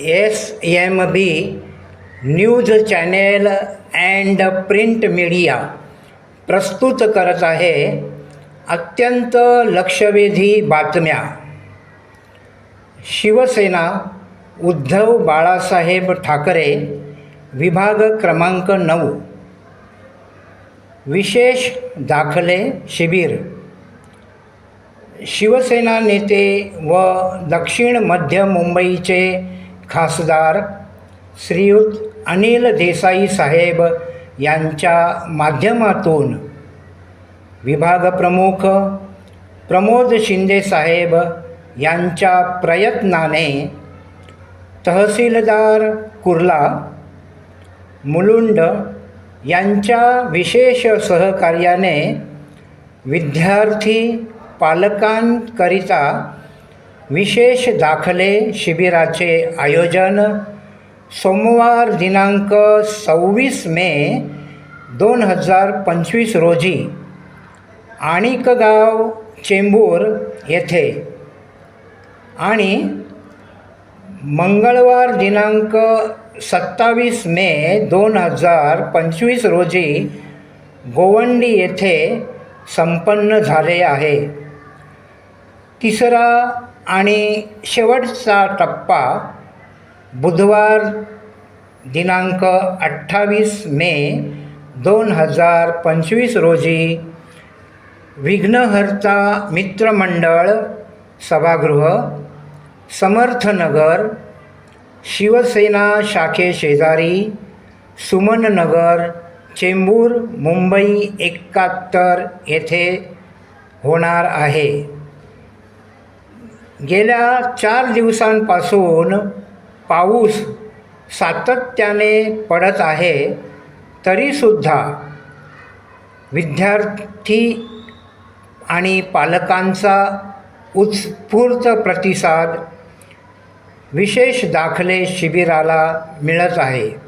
S M B news channel and print media प्रस्तुत करत आहे अत्यंत लक्षवेधी बातम्या. शिवसेना उद्धव बाळासाहेब ठाकरे विभाग क्रमांक नऊ. विशेष दाखले शिबिर. शिवसेना नेते व दक्षिण मध्य मुंबईचे खासदार श्रीयुत अनिल देसाई साहेब यांच्या माध्यमातून विभागप्रमुख प्रमोद शिंदे साहेब यांच्या प्रयत्नाने तहसीलदार कुर्ला मुलुंड यांच्या विशेष सहकार्याने विद्यार्थी पालकांकरिता विशेष दाखले शिबिराचे आयोजन सोमवार दिनांक सव्वीस मे दोन हजार पंचवीस रोजी आणिकगाव चेंबूर येथे. आणि मंगळवार दिनांक सत्तावीस मे दोन हजार पंचवीस रोजी गोवंडी येथे संपन्न झाले आहे. तिसरा आणि शेवटचा टप्पा बुधवार दिनांक अठ्ठावीस मे दोन हजार पंचवीस रोजी विघ्नहर्ता मित्रमंडळ सभागृह समर्थनगर शिवसेना शाखेशेजारी सुमननगर चेंबूर मुंबई एकाहत्तर येथे होणार आहे. गेल्या चार दिवसांपासून पाऊस सातत्याने पडत आहे तरीसुद्धा विद्यार्थी आणि पालकांचा उत्स्फूर्त प्रतिसाद विशेष दाखले शिबिराला मिळत आहे.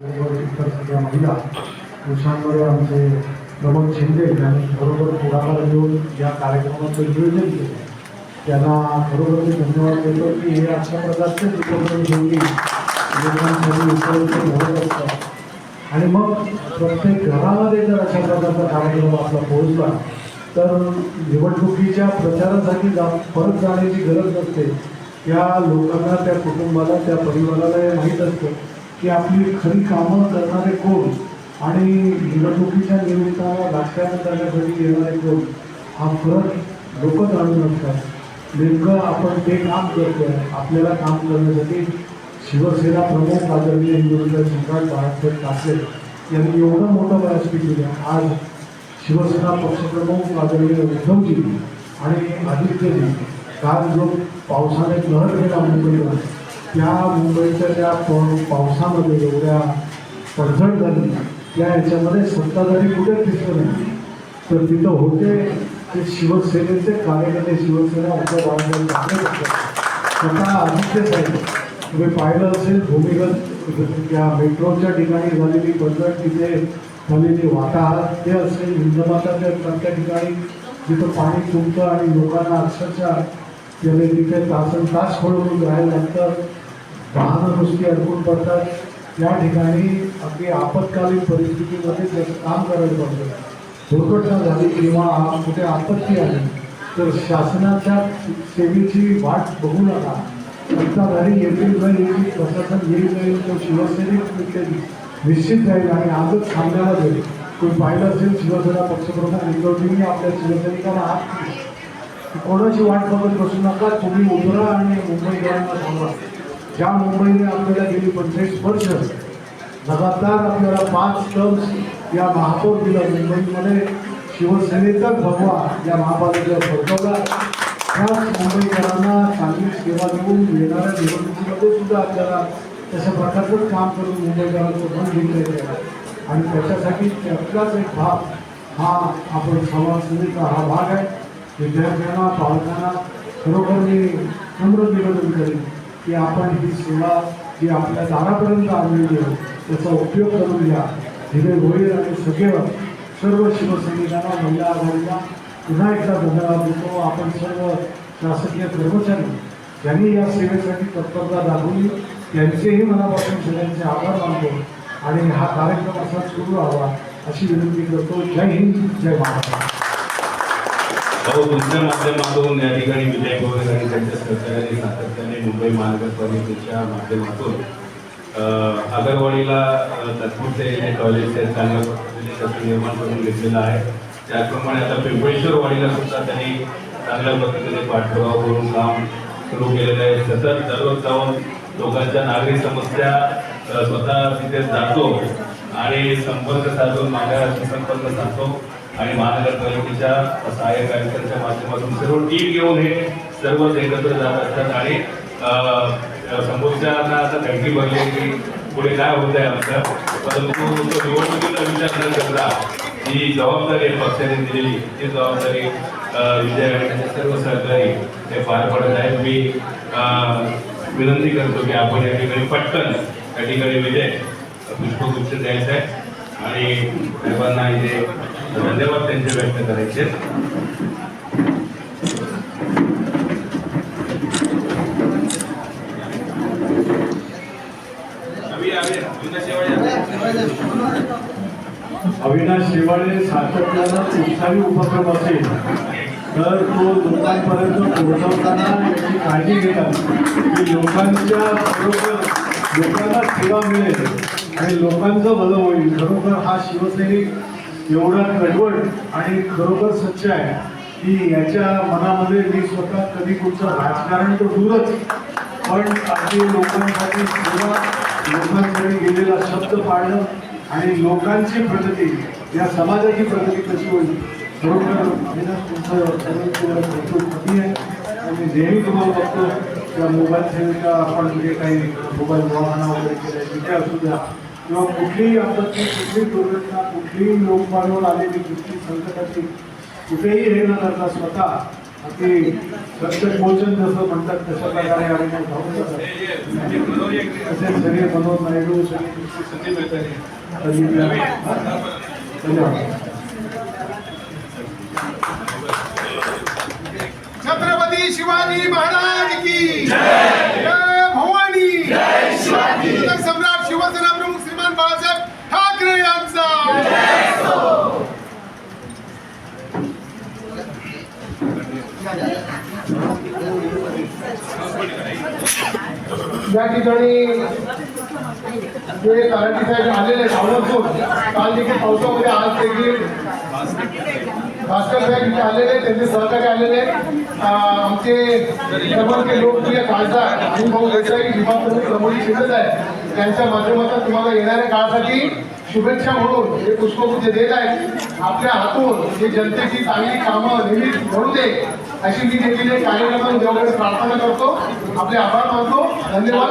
इतर सगळ्या महिला पुरुषांमध्ये आमचे प्रमोद शिंदे यांनी खरोखर पुढाकार घेऊन या कार्यक्रमाचं नियोजन केलं त्यांना खरोखर मी धन्यवाद देतो की हे अशा प्रकारचे उपक्रम घेऊन लोकांसाठी उपलब्ध घडत असतात आणि मग प्रत्येक घरामध्ये जर अशा प्रकारचा कार्यक्रम आपला पोहोचला तर निवडणुकीच्या प्रचारासाठी जा परत जाण्याची गरज नसते त्या लोकांना त्या कुटुंबाला त्या परिवाराला हे माहीत असतं. की आपली खरी कामं करणारे कोण आणि निवडणुकीच्या निमित्तानं राजकारण करण्यासाठी येणारे कोण हा फरक लोक जाणून असतात. नेमकं आपण ते काम करतोय आपल्याला काम करण्यासाठी शिवसेना प्रमुख आदरणीय हिंदुत्व सम्राट बाळासाहेब ठाकरे यांनी एवढं मोठं व्यासपीठ दिलं आज शिवसेना पक्षप्रमुख आदरणीय उद्धवजी आणि आदित्यजी काल जो पावसाने लहर गेला मुंबईला त्या मुंबईच्या त्या पावसामध्ये एवढ्या पडझड झाली त्या याच्यामध्ये सत्ताधारी कुठे दिसलं नाही. तर तिथं होते ते शिवसेनेचे कार्यकर्ते शिवसेना आपल्या बाळासाहेब ठाकरे पक्ष स्वतः आदित्य साहेब तुम्ही पाहिलं असेल भूमिगत त्या मेट्रोच्या ठिकाणी झालेली पडझड तिथे झालेली वाताहत ते असेल हिंदमाताच्या त्या ठिकाणी जिथं पाणी तुंबतं आणि लोकांना अक्षरशः त्याने तिथे तासन तास खोडून राहायला लागतं वाहनं नुसती अडकून पडतात. या ठिकाणी अगदी आपत्कालीन परिस्थितीमध्ये त्याचं काम करायला पडतं दुर्घटना झाली किंवा कुठे आपत्ती आली तर शासनाच्या सेवेची वाट बघू नका. सत्ताधारी येतील नाही येईल प्रशासन येईल नाही तर तो शिवसैनिक निश्चित जाईल आणि आजच सांगायला जाईल कोणी पाहिलं असेल शिवसेना पक्षप्रधान उद्धवजींनी आपल्या शिवसैनिकांना हात कोणाची वाट बघत बसू नका तुम्ही उभरा आणि मुंबईकरांना सांगा ज्या मुंबईने आपल्याला गेली पंचवीस वर्ष लगातार आपल्याला पाच टर्म्स या महापौर दिला मुंबईमध्ये. शिवसेनेचाच भगवा या महापालिकेला फडकवला त्याच मुंबईकरांना चांगली सेवा देऊन येणाऱ्या निवडणुकीमध्ये सुद्धा आपल्याला तशा प्रकारचंच काम करून मुंबईकरांचं मन घेतलेलं आहे आणि त्याच्यासाठी त्यातलाच एक भाग हा आपण समाजसेवेचा हा भाग आहे. विद्यार्थ्यांना पालकांना खरोखर मी नम्र निवेदन करेन की आपण ही सेवा जी आपल्या दारापर्यंत आणलेली आहे त्याचा उपयोग करून घ्या. हिरे गोळी आणि सगळं सर्व शिवसैनिकांना महिला आघाडीला पुन्हा एकदा धन्यवाद देतो. आपण सर्व शासकीय कर्मचारी ज्यांनी या सेवेसाठी तत्परता दाखवली त्यांचेही मनापासून सगळ्यांचे आभार मानतो आणि हा कार्यक्रम असा सुरू राहावा अशी विनंती करतो. जय हिंद जय महाराष्ट्र. अहो तुमच्या माध्यमातून या ठिकाणी विजय गोयल आणि त्यांच्या सहकार्याने सातत्याने मुंबई महानगरपालिकेच्या माध्यमातून आगरवाडीला तात्पुरते जे टॉयलेट्स चांगल्या पद्धतीने त्याचं निर्माण करून घेतलेलं आहे. त्याचप्रमाणे आता पिंपळेश्वर वाडीला सुद्धा त्यांनी चांगल्या पद्धतीने पाठपुरावा करून काम सुरू केलेलं आहे. सतत दररोज जाऊन लोकांच्या नागरिक समस्या स्वतः तिथे जातो आणि संपर्क साधून माझ्या संपर्क साधतो. आणि महानगरपालिकेच्या सहाय्यक आयुक्तांच्या माध्यमातून सर्व टीम घेऊन हे सर्वच एकत्र जात असतात आणि अं, समोरच्यांना आता थंडी भरली आहे की पुढे काय होत आहे आमचं. परंतु तो निवडणुकीचा विचार न करता ही जबाबदारी पक्षाने दिलेली ती जबाबदारी विजय आणि सर्व सहकारी ते पार पडत आहेत. मी विनंती करतो की आपण या ठिकाणी पटकन या ठिकाणी विजय पुष्पगुच्छ द्यायचं आहे. आणि साहेबांना इथे धन्यवाद त्यांचे व्यक्त करायचे. अविनाश शेवाळे सातत्यानं उत्साही उपक्रम असेल तर तो लोकांपर्यंत पोहोचवताना याची काळजी घेतात. की लोकांच्या बरोबर लोकांना सेवा मिळेल आणि लोकांचं भलं होईल. खरोखर हा शिवसैनिक एवढा कडवट आणि खरोखर सच्च आहे की याच्या मनामध्ये मी स्वतः कधी कुठचं राजकारण तर दूरच पण अगदी लोकांसाठी सेवा लोकांसाठी गेलेला शब्द पाळणं आणि लोकांची प्रगती या समाजाची प्रगती कशी होईल खरोखर तुमचं सर्वांचं भरपूर कमी आहे. आणि नेहमी तुम्हाला बघतो त्या मोबाईल सेवेचा आपण जे काही मोबाईल वाहना वगैरे केलं तिथे असू द्या किंवा कुठलीही आपत्ती, कुठलीही दुर्घटना, कुठलीही आलेली कुठली संकटाची कुठेही हे न करता स्वतः अगदी जसं म्हणतात तशा प्रकारे आम्ही. तसेच सगळे मनोज नायडू सगळे धन्यवाद. छत्रपती शिवाजी महाराज की या ठिकाणी जे कारंटी साहेब आलेले सावरपूर काल देखील पावसामध्ये आज देखील भास्कर साहेब इथे आलेले त्यांचे सहकारी आलेले आमचे सर्वांचे लोकप्रिय खासदार आणि भाऊ देसाई विभाग प्रमुख प्रमोदी शिंदे आहे त्यांच्या माध्यमातून तुम्हाला येणाऱ्या काळासाठी शुभेच्छा म्हणून हे पुष्पगुच्छ देत आहेत. आपल्या हातून हे जनतेची चांगली कामं नेहमी घडू दे अशी मी देखील कार्यक्रम देवाकडे प्रार्थना करतो. आपले आभार मानतो. धन्यवाद.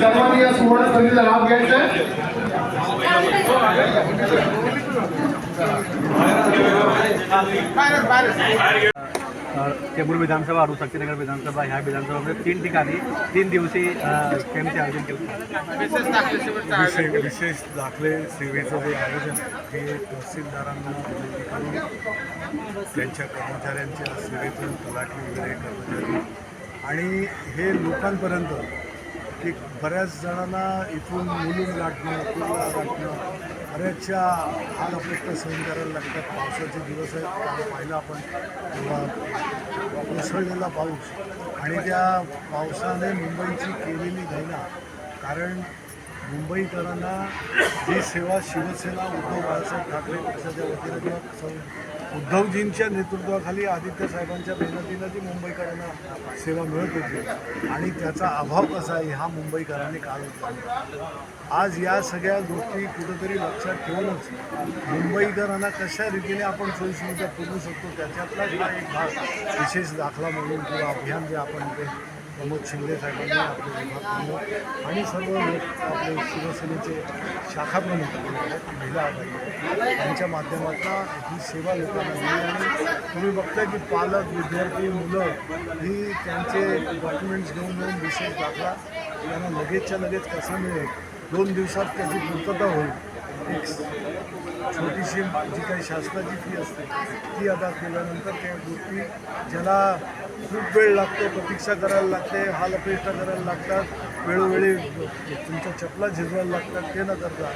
सर्वांनी या सुवर्ण संधीचा लाभ घ्यायचा आहे. चेंबूर विधानसभा शक्तिनगर विधानसभा ह्या विधानसभामध्ये तीन ठिकाणी तीन दिवसीय अ, कॅम्पचे आयोजन केलं विशेष विशेष दाखले सेवेचं जे आयोजन आहे हे तहसीलदारांना त्यांच्या कर्मचाऱ्यांच्या सेवेतून तलाठी वगैरे कर्मचारी आणि हे लोकांपर्यंत की बऱ्याच जणांना इथून मुलून गाठणं कुर्ला गाठणं बऱ्याचशा हाल अपेक्षा सहन करायला लागतात. पावसाचे दिवस आहेत. काल पाहिलं आपण तेव्हा कोसळलेला पाऊस आणि त्या पावसाने मुंबईची केलेली घाईना कारण मुंबईकरांना जी सेवा शिवसेना उद्धव बाळासाहेब ठाकरे पक्षाच्या वतीनं किंवा उद्धवजींच्या नेतृत्वाखाली आदित्य साहेबांच्या मेहनतीनं जी मुंबईकरांना सेवा मिळत होती. आणि त्याचा अभाव कसा आहे हा मुंबईकरांनी काल होता आज या सगळ्या गोष्टी कुठंतरी लक्षात ठेवूनच मुंबईकरांना कशा रीतीने आपण सोयीसुविधा पुरवू शकतो त्याच्यातलाच हा एक भाग विशेष दाखला म्हणून किंवा अभियान जे आपण ते प्रमोद शिंदे साहेबांनी आपले विभाग आणि सर्व लोक आपले शिवसेनेचे शाखा प्रमुख महिला आघाडी. यांच्या माध्यमातून ही सेवा लोकांना मिळेल. आणि तुम्ही बघताय की पालक विद्यार्थी मुलं ही त्यांचे डॉक्युमेंट्स घेऊन घेऊन विशेष दाखला त्यांना लगेचच्या लगेच कसा मिळेल? दोन दिवसात त्याची पूर्तता होईल. एक छोटीशी जी काही शासनाची फी असते ती अदा केल्यानंतर त्या गोष्टी ज्याला खूप वेळ लागतो प्रतीक्षा करायला लागते हाल अपेक्षा करायला लागतात वेळोवेळी तुमच्या चपला झिजवायला लागतात ते न करता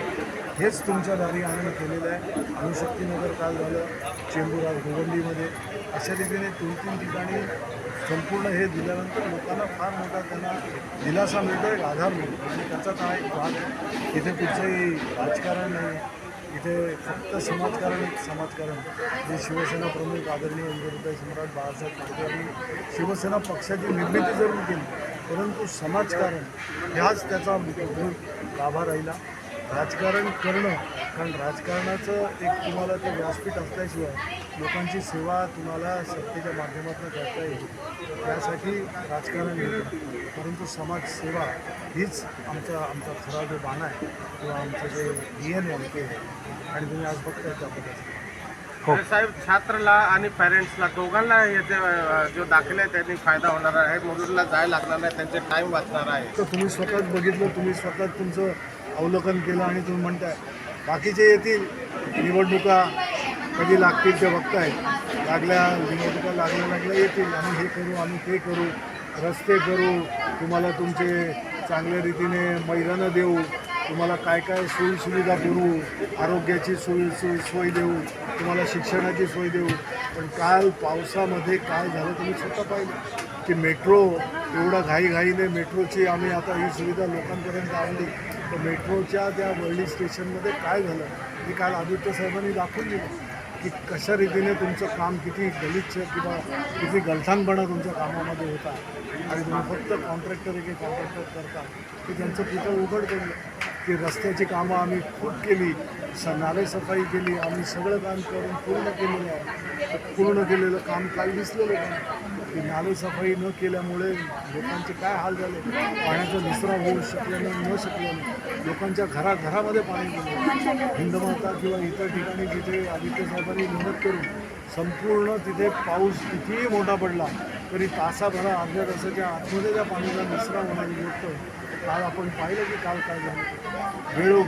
हेच तुमच्या दारी आनंद केलेलं आहे. अणुशक्तीनगर काल झालं चेंबूर आज गोवंडीमध्ये अशा रीतीने दोन तीन ठिकाणी संपूर्ण हे दिल्यानंतर लोकांना फार मोठा त्यांना दिलासा मिळतो एक आधार मिळतो. आणि त्याचा काय भाग आहे इथे कुठचंही राजकारण नाही इथे फक्त समाजकारण एक समाजकारण. जे शिवसेना प्रमुख आदरणीय इंद्रहृदय सम्राट बाळासाहेब ठाकरे यांनी शिवसेना पक्षाची निर्मिती जरूर केली परंतु समाजकारण ह्याच त्याचा मूळ गाभा राहिला. राजकारण करणं कारण राजकारणाचं एक तुम्हाला ते व्यासपीठ असल्याशिवाय लोकांची सेवा तुम्हाला सत्तेच्या माध्यमातून करता येईल. त्यासाठी राजकारण येतं परंतु समाजसेवा हीच आमचा आमचा खरा जो बाणा आहे किंवा आमचं जे डी एन आहे ते. आणि तुम्ही आज बघताय त्या पद्धतीने तर साहेब छात्रला आणि पॅरेंट्सला दोघांना याचे जो दाखले आहे त्यांनी फायदा होणार आहे. मुलींना जायला लागणार नाही त्यांचे टाइम वाचणार आहे. तर तुम्ही स्वतःच बघितलं तुम्ही स्वतःच तुमचं अवलोकन केलं आणि तुम्ही म्हणताय. बाकीचे येतील. निवडणुका कधी लागतील ते बघताय लागल्या निवडणुका लागल्या लागल्या येतील. आम्ही हे करू आम्ही ते करू. रस्ते करू. तुम्हाला तुमचे चांगल्या रीतीने मैदानं देऊ. तुम्हाला काय काय सोयीसुविधा पुरवू आरोग्याची सोयी सोय सोय देऊ. तुम्हाला शिक्षणाची सोय देऊ. पण काल पावसामध्ये काय झालं तुम्ही स्वतः पाहिलं की मेट्रो एवढा घाईघाईने मेट्रोची आम्ही आता ही सुविधा लोकांपर्यंत आणली. तर मेट्रोच्या त्या वर्ली स्टेशनमध्ये काय झालं हे काल आदित्य साहेबांनी दाखवून दिलं की कशा रीतीने तुमचं काम किती गलिच्छ किंवा किती गलथानपणा तुमच्या कामामध्ये होता. आणि तुम्ही फक्त कॉन्ट्रॅक्टर एक कॉन्ट्रॅक्टर करता. की त्यांचं पितळ उघड केलं की रस्त्याची कामं आम्ही खूप केली. स नाले सफाई केली आम्ही सगळं काम करून पूर्ण केलेलं आहे. पूर्ण केलेलं काम काल दिसलं लोकांना की नाले सफाई न केल्यामुळे लोकांचे काय हाल झाले? पाण्याचा निसरा होऊ शकल्यानं न शकल्यानं लोकांच्या घराघरामध्ये पाणी गेलं. हिंदमाता किंवा इतर ठिकाणी जिथे आदित्य साहेबांनी मेहनत करून संपूर्ण तिथे पाऊस कितीही मोठा पडला तरी तासाभरा अर्ध्या तासाच्या आतमध्ये त्या पाण्याचा निसरा होण्याची गोष्ट काल आपण पाहिलं की काल काय झालं? वेळो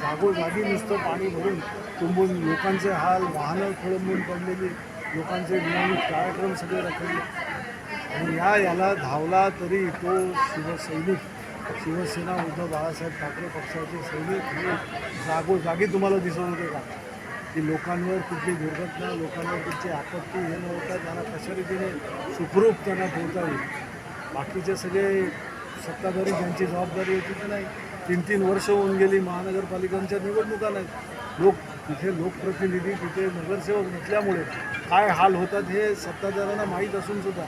जागोजागी नुसतं पाणी भरून तुंबून लोकांचे हाल वाहनं खोळंबून पडलेली लोकांचे नियमित कार्यक्रम सगळे रखडले. आणि या याला धावला तरी तो शिवसैनिक शिवसेना उद्धव बाळासाहेब ठाकरे पक्षाचे सैनिक हे जागोजागी तुम्हाला दिसत होते का? की लोकांवर कुठली दुर्घटना लोकांवर कुठची आपत्ती हे न होता त्यांना कशा रीतीने सुखरूप त्यांना ठेवता येईल. बाकीचे सगळे सत्ताधारी ज्यांची जबाबदारी होती ती नाही. तीन तीन वर्ष होऊन गेली महानगरपालिकांच्या निवडणुका नाहीत. लोक तिथे लोकप्रतिनिधी तिथे नगरसेवक नसल्यामुळे काय हाल होतात हे सत्ताधाऱ्यांना माहीत असून सुद्धा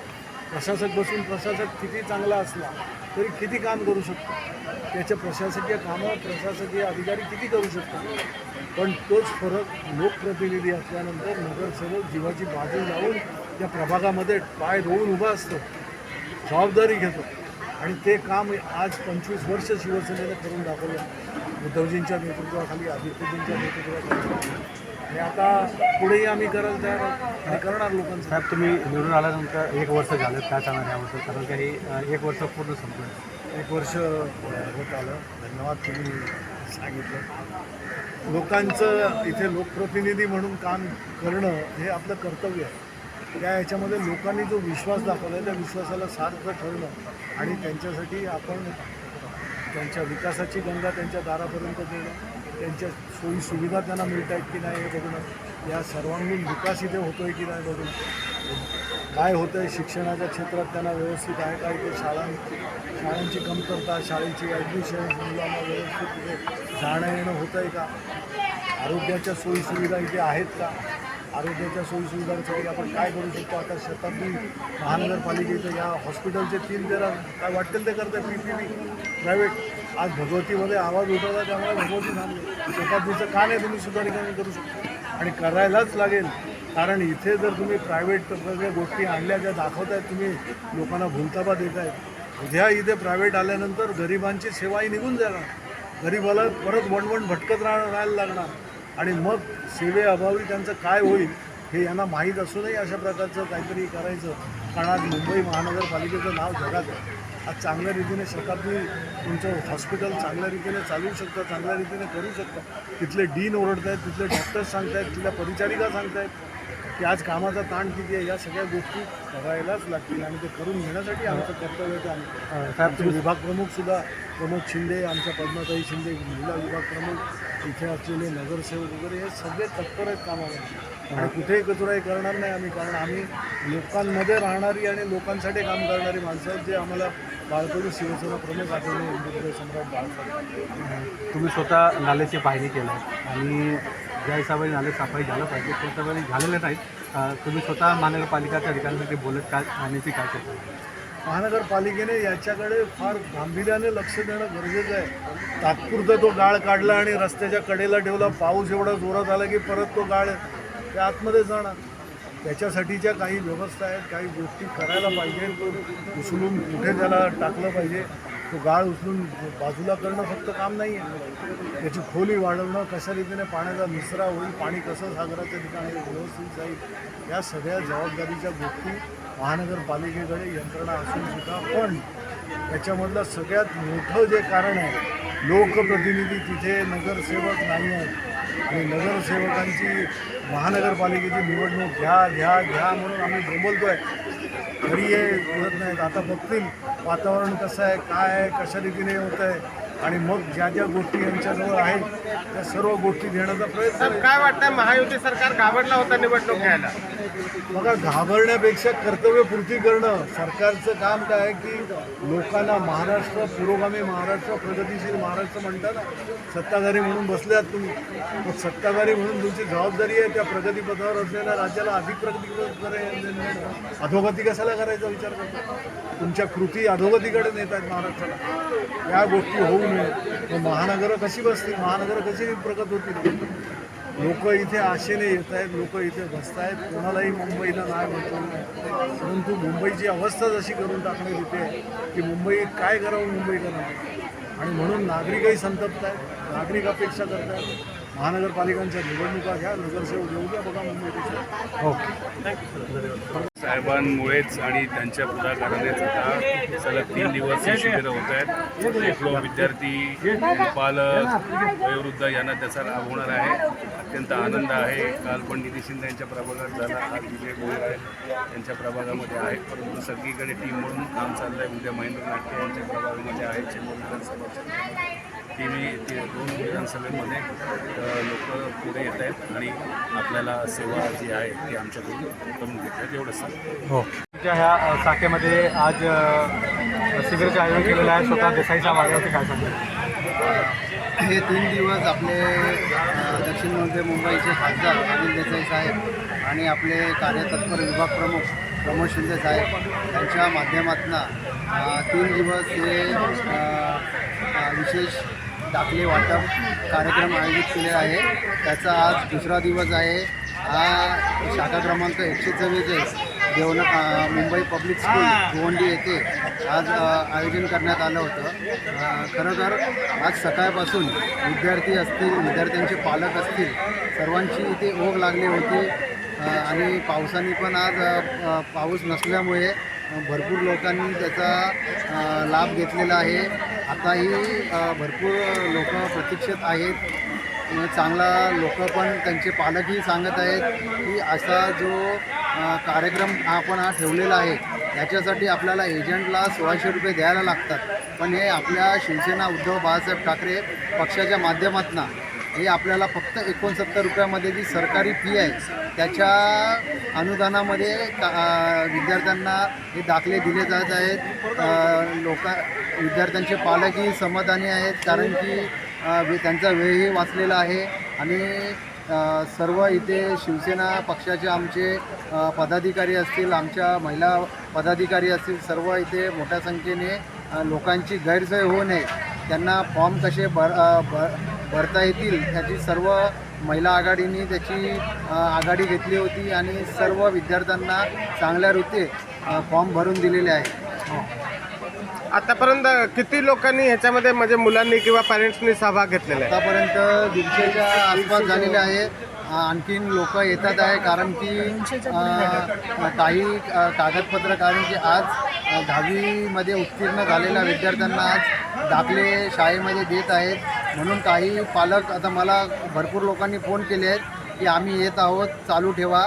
प्रशासक बसून प्रशासक किती चांगला असला तरी किती काम करू शकतो? त्याच्या प्रशासकीय कामं प्रशासकीय अधिकारी किती करू शकतात पण तोच फरक लोकप्रतिनिधी असल्यानंतर नगरसेवक जीवाची बाजू लावून त्या प्रभागामध्ये पाय रोवून उभा असतो जबाबदारी घेतो. आणि ते काम आज पंचवीस वर्ष शिवसेनेने करून दाखवलं. उद्धवजींच्या नेतृत्वाखाली आदित्यजींच्या नेतृत्वाखाली. आणि आता पुढेही आम्ही करायला तयार आणि करणार लोकांचं. साहेब तुम्ही निवडून आल्यानंतर एक वर्ष झालं काय सांगणार याबद्दल कारण काही अं, एक वर्ष पूर्ण संपलं. एक वर्ष होत आलं. धन्यवाद तुम्ही सांगितलं. लोकांचं इथे लोकप्रतिनिधी म्हणून काम करणं हे आपलं कर्तव्य आहे. त्या ह्याच्यामध्ये लोकांनी जो विश्वास दाखवला आहे त्या विश्वासाला सार्थ ठरवणं आणि त्यांच्यासाठी आपण त्यांच्या विकासाची गंगा त्यांच्या दारापर्यंत देणं त्यांच्या सोयीसुविधा त्यांना मिळत आहेत की नाही हे बघणं या सर्वांगीण विकास इथे होतो आहे की नाही बघणं काय होतं आहे शिक्षणाच्या क्षेत्रात त्यांना व्यवस्थित आहे काय ते शाळां शाळांची कमतरता शाळेची ॲडमिशन मुलांना व्यवस्थित तिथे जाणं येणं होतं आहे का? आरोग्याच्या सोयीसुविधा इथे आहेत का? आरोग्याच्या सोयीसुविधांसाठी आपण काय करू शकतो? आता शताब्दी महानगरपालिकेचं या हॉस्पिटलचे तीन जरा काय वाटेल ते करतं पी पी बी प्रायव्हेट आज भगवतीमध्ये आवाज उठवला त्यामुळे भगवती थांबली. शताब्दीचं का नाही तुम्ही सुधारीकरण करू शकता? आणि करायलाच लागेल. कारण इथे जर तुम्ही प्रायव्हेट सगळ्या गोष्टी आणल्या ज्या दाखवतायत तुम्ही लोकांना भूलताबा आहेत उद्या इथे प्रायव्हेट आल्यानंतर गरिबांची सेवाही निघून जाणार. गरीबाला परत वणवण भटकत राह राहायला लागणार. आणि मग सेवेअभावी त्यांचं काय होईल हे यांना माहीत असूनही अशा प्रकारचं काहीतरी करायचं. कारण आज मुंबई महानगरपालिकेचं नाव जगात आहे. आज चांगल्या रीतीने शताब्दी तुमचं हॉस्पिटल चांगल्या रीतीने चालवू शकतं चांगल्या रीतीने करू शकतं. तिथले डीन ओरडत आहेत तिथले डॉक्टर्स सांगतायत तिथल्या परिचारिका सांगतायत की आज कामाचा ताण किती आहे या सगळ्या गोष्टी करायलाच लागतील आणि ते करून घेण्यासाठी आमचं कर्तव्य ते आम्ही आमचे विभाग प्रमुख सुद्धा प्रमोद शिंदे आमच्या पद्माताई शिंदे महिला विभाग प्रमुख इथे असलेले नगरसेवक वगैरे हे सगळे तत्पर आहेत कामावर आणि कुठेही कचराही करणार नाही आम्ही कारण आम्ही लोकांमध्ये राहणारी आणि लोकांसाठी काम करणारी माणसं आहेत जे आम्हाला बाळकडू शिवसेना प्रमुख आठवले सम्राट बाळासाहेब तुम्ही स्वतः नाल्याची पाहणी केलं आणि ज्या हिशोबाने नाले सफाई झालं पाहिजे त्या हिशोबाने झालेलं नाहीत तुम्ही स्वतः महानगरपालिकाच्या अधिकाऱ्यांसाठी बोलत काय आणण्याची काय करता? महानगरपालिकेने याच्याकडे फार गांभीर्याने लक्ष देणं गरजेचं आहे. तात्पुरतं तो गाळ काढला आणि रस्त्याच्या कडेला ठेवला पाऊस एवढा जोरात आला की परत तो गाळ त्या आतमध्ये जाणार. त्याच्यासाठीच्या काही व्यवस्था आहेत काही गोष्टी करायला पाहिजे तो उचलून कुठे त्याला टाकलं पाहिजे तो गाळ उचलून बाजूला करणं फक्त काम नाही आहे. त्याची खोली वाढवणं कशा रीतीने पाण्याचा निसरा होईल पाणी कसं सागराच्या ठिकाणी व्यवस्थित जाईल या सगळ्या जबाबदारीच्या गोष्टी महानगरपालिकेकडे यंत्रणा असून सुद्धा पण याच्यामधलं सगळ्यात मोठं जे कारण आहे लोकप्रतिनिधी तिथे नगरसेवक नाही आहेत. आणि नगरसेवकांची महानगरपालिकेची निवडणूक घ्या घ्या घ्या म्हणून आम्ही बोंबलतोय. तरी हे बोलत नाहीत. आता बघतील वातावरण कसं आहे काय आहे कशा रीतीने होत आहे आणि मग ज्या ज्या गोष्टी यांच्याजवळ आहेत त्या सर्व गोष्टी देण्याचा प्रयत्न आहे. काय वाटतंय महायुती सरकार घाबरलं होतं निवडणूक घ्यायला? बघा घाबरण्यापेक्षा कर्तव्यपूर्ती करणं सरकारचं काम काय आहे की लोकांना महाराष्ट्र पुरोगामी महाराष्ट्र प्रगतीशील महाराष्ट्र म्हणतात ना सत्ताधारी म्हणून बसले आहात तुम्ही. मग सत्ताधारी म्हणून तुमची जबाबदारी आहे त्या प्रगतीपथावर असलेल्या राज्याला अधिक प्रगती अधोगती कशाला करायचा विचार करतो? तुमच्या कृती अधोगतीकडे नेत आहेत महाराष्ट्राला. या गोष्टी होऊ नये मग महानगरं कशी बसतील? महानगरं कशी प्रगत होतील? लोक इथे आशेने येत आहेत लोक इथे बसत आहेत कोणालाही मुंबईला नाही. म्हटलं परंतु मुंबईची अवस्था जशी करून टाकण्यात येते की मुंबई काय करावं मुंबईकरांना? आणि म्हणून नागरिकही संतप्त आहेत नागरिक अपेक्षा करत आहेत महानगरपालिकांच्या निवडणुका घ्या नगरसेवक येऊ द्या बघा मुंबईत साहेबांमुळेच आणि त्यांच्या पुढाकारानेच आता सलग तीन दिवस हे शिबिरं होत आहेत. शेकडो विद्यार्थी पालक वयोवृद्ध यांना त्याचा लाभ होणार आहे. अत्यंत आनंद आहे. काल पण निधी शिंदे यांच्या प्रभागात झाला. आज विजय गोयल यांच्या प्रभागामध्ये आहे. परंतु सगळीकडे टीम म्हणून काम चाललं आहे उद्या महेंद्र नाट्य यांच्या प्रभागामध्ये आहे. चेंबूर विधानसभा. तिन्ही ते दोन विधानसभेमध्ये. लोक पुढे येत आहेत आणि आपल्याला सेवा जी आहे ती आमच्याकडून करून घेत आहेत. एवढंच सांगतो. हो. तुमच्या ह्या शाखेमध्ये आज शिबिराचं आयोजन केलेलं आहे. स्वतः देसाईच्या मार्गावरती काय सांगतो हे तीन दिवस आपले दक्षिण मध्य मुंबईचे खासदार अनिल देसाई साहेब आणि आपले कार्यतत्पर विभाग प्रमुख प्रमोद शिंदे साहेब यांच्या माध्यमातून तीन दिवस हे विशेष दाखले वाटप कार्यक्रम आयोजित केले आहे. त्याचा आज दुसरा दिवस आहे. हा शाखा क्रमांक एकशे चव्वेचाळीस देवण मुंबई पब्लिक स्कूल गोवंडी येथे आज आयोजन करण्यात आलं होतं. खरंतर आज सकाळपासून विद्यार्थी असतील विद्यार्थ्यांचे पालक असतील सर्वांची इथे ओघ लागली होती. आणि पावसाने पण आज पाऊस नसल्यामुळे भरपूर लोकांनी त्याचा लाभ घेतलेला आहे. आताही भरपूर लोक प्रतीक्षेत आहेत. चांगला लोक पण त्यांचे पालकही सांगत आहेत की असा जो कार्यक्रम आपण हा ठेवलेला आहे याच्यासाठी आपल्याला एजंटला सोळाशे रुपये द्यायला लागतात. पण हे आपल्या शिवसेना उद्धव बाळासाहेब ठाकरे पक्षाच्या माध्यमातून हे आपल्याला फक्त एकोणसत्तर रुपयामध्ये जी सरकारी फी आहे त्याच्या अनुदानामध्ये का विद्यार्थ्यांना हे दाखले दिले जात आहेत. लोक विद्यार्थ्यांचे पालकही समाधानी आहेत कारण की वे- त्यांचा वेळही वाचलेला आहे. आणि सर्व इथे शिवसेना पक्षाचे आमचे पदाधिकारी असतील आमच्या महिला पदाधिकारी असतील सर्व इथे मोठ्या संख्येने लोकांची गैरसोय होऊ नये. त्यांना फॉर्म कसे भर भर भरता येतील त्याची सर्व महिला आघाडीने त्याची आघाडी घेतली होती आणि सर्व विद्यार्थ्यांना चांगल्या रीते फॉर्म भरून दिलेले आहे. आतापर्यंत किती लोकांनी ह्याच्यामध्ये म्हणजे मुलांनी किंवा पॅरेंट्सनी सहभाग घेतलेला आहे? आतापर्यंत दीडशेच्या आसपास झालेले आहे. आणखीन लोक येतात आहे कारण की काही कागदपत्र कारण की आज दहावीमध्ये उत्तीर्ण झालेल्या विद्यार्थ्यांना आज दाखले शाळेमध्ये देत आहेत. म्हणून काही पालक आता मला भरपूर लोकांनी फोन केले आहेत की आम्ही येत आहोत चालू ठेवा.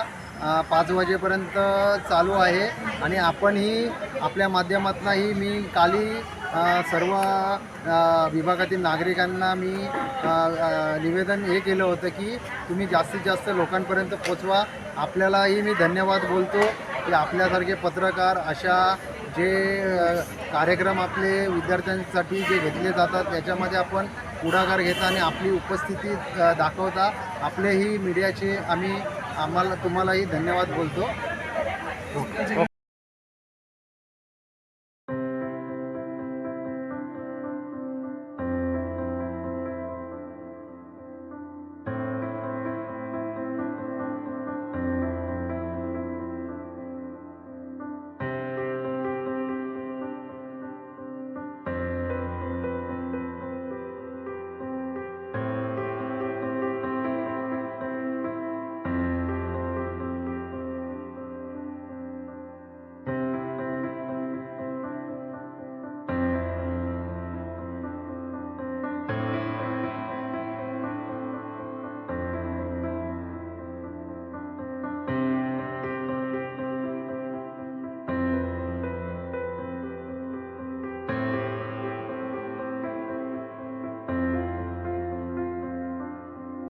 पाच वाजेपर्यंत चालू आहे. आणि आपणही आपल्या माध्यमातूनही मी काली सर्व विभागातील नागरिकांना मी निवेदन हे केलं होतं की तुम्ही जास्तीत जास्त लोकांपर्यंत पोचवा. आपल्यालाही मी धन्यवाद बोलतो की आपल्यासारखे पत्रकार अशा जे कार्यक्रम आपले विद्यार्थ्यांसाठी जे घेतले जातात त्याच्यामध्ये आपण पुढाकार घेता आणि आपली उपस्थिती दाखवता. आपलेही मीडियाचे आम्ही आम्हाला तुम्हालाही धन्यवाद बोलतो.